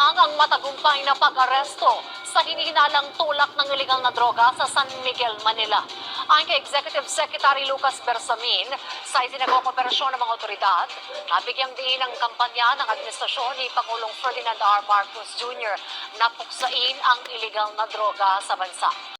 Binunyag ang matagumpay na pag-aresto sa hinihinalang tulak ng ilegal na droga sa San Miguel, Manila. Ayon kay Executive Secretary Lucas Bersamin, sa itinagawang ng mga otoridad, nabigyang diin ang kampanya ng administrasyon ni Pangulong Ferdinand R. Marcos Jr. na puksain ang ilegal na droga sa bansa.